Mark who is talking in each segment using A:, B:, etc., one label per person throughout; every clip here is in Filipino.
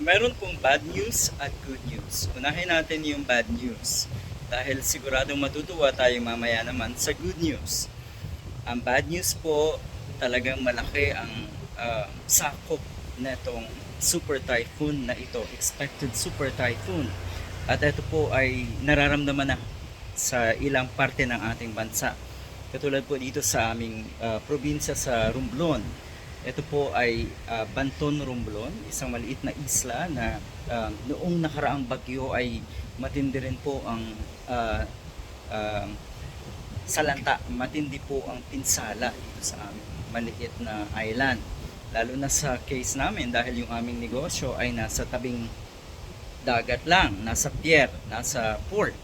A: meron pong bad news at good news. Unahin natin yung bad news dahil siguradong matutuwa tayo mamaya naman sa good news. Ang bad news po, talagang malaki ang ah, sakop netong super typhoon na ito, expected super typhoon. At ito po ay nararamdaman na sa ilang parte ng ating bansa. Katulad po dito sa aming ah, probinsya sa Romblon. Ito po ay ah, Banton Romblon, isang maliit na isla na ah, noong nakaraang bagyo ay matindi rin po ang ah, ah, salanta, matindi po ang pinsala dito sa aming maliit na island. Lalo na sa case namin dahil yung aming negosyo ay nasa tabing dagat lang, nasa pier, nasa port.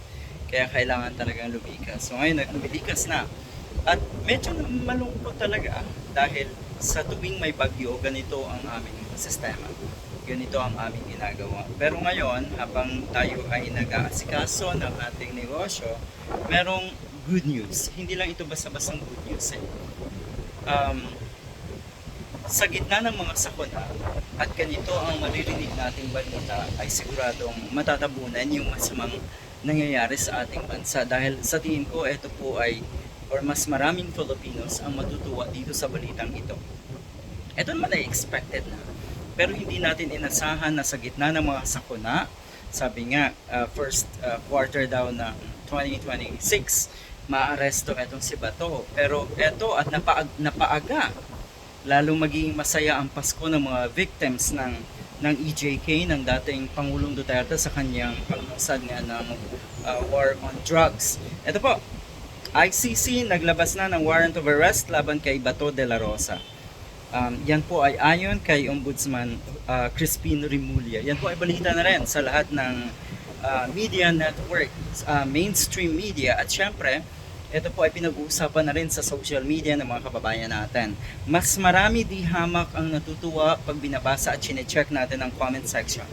A: Kaya kailangan talagang lumikas. So ngayon, lumikas na. At medyo malungkot talaga dahil sa tuwing may bagyo, ganito ang aming sistema. Ganito ang aming ginagawa. Pero ngayon, habang tayo ay nag-aasikaso ng ating negosyo, merong good news. Hindi lang ito basta-bastang good news eh. Um, sa gitna ng mga sakuna at ganito ang maririnig nating balita ay siguradong matatabunan yung masamang nangyayari sa ating bansa dahil sa tingin ko ito po ay or mas maraming Filipinos ang matutuwa dito sa balitang ito. Ito naman ay expected na. Pero hindi natin inasahan na sa gitna ng mga sakuna, sabi nga, uh, first uh, quarter daw ng 2026, maaresto itong si Bato. Pero ito at napaag, napaaga lalong magiging masaya ang Pasko ng mga victims ng ng EJK ng dating Pangulong Duterte sa kanyang paglusad nga ng uh, war on drugs. Ito po, ICC naglabas na ng warrant of arrest laban kay Bato de la Rosa. Um, yan po ay ayon kay Ombudsman uh, Crispin Rimulya. Yan po ay balita na rin sa lahat ng uh, media network, uh, mainstream media at syempre ito po ay pinag-uusapan na rin sa social media ng mga kababayan natin. Mas marami di hamak ang natutuwa pag binabasa at chinecheck natin ang comment section.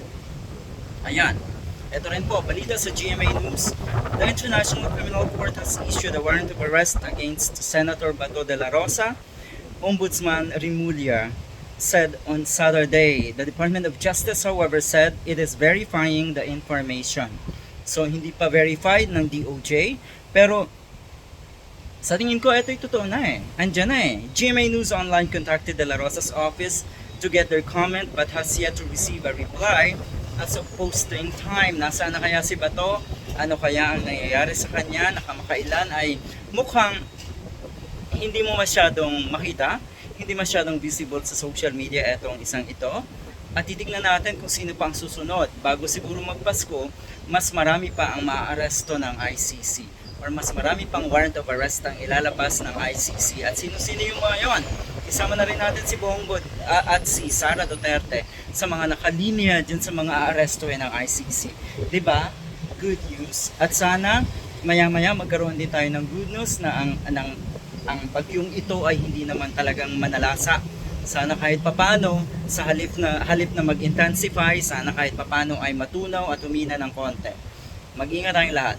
A: Ayan. Ito rin po, balita sa GMA News. The International Criminal Court has issued a warrant of arrest against Senator Bato de la Rosa. Ombudsman Rimulya said on Saturday. The Department of Justice, however, said it is verifying the information. So, hindi pa verified ng DOJ, pero sa tingin ko, ito yung totoo na eh. Andyan na eh. GMA News Online contacted De La Rosa's office to get their comment but has yet to receive a reply as of posting time. Nasaan na kaya si Bato? Ano kaya ang nangyayari sa kanya? Nakamakailan ay mukhang hindi mo masyadong makita, hindi masyadong visible sa social media etong isang ito. At titignan natin kung sino pa ang susunod. Bago siguro magpasko, mas marami pa ang maaaresto ng ICC or mas marami pang warrant of arrest ang ilalabas ng ICC. At sino-sino yung mga yon? Isama na rin natin si Bongbong ah, at si Sara Duterte sa mga nakalinya dyan sa mga aarestoin ng ICC. ba? Good news. At sana maya-maya magkaroon din tayo ng good news na ang ng ang bagyong ito ay hindi naman talagang manalasa. Sana kahit papano sa halip na halip na mag-intensify, sana kahit papano ay matunaw at humina ng konti. Mag-ingat tayong lahat.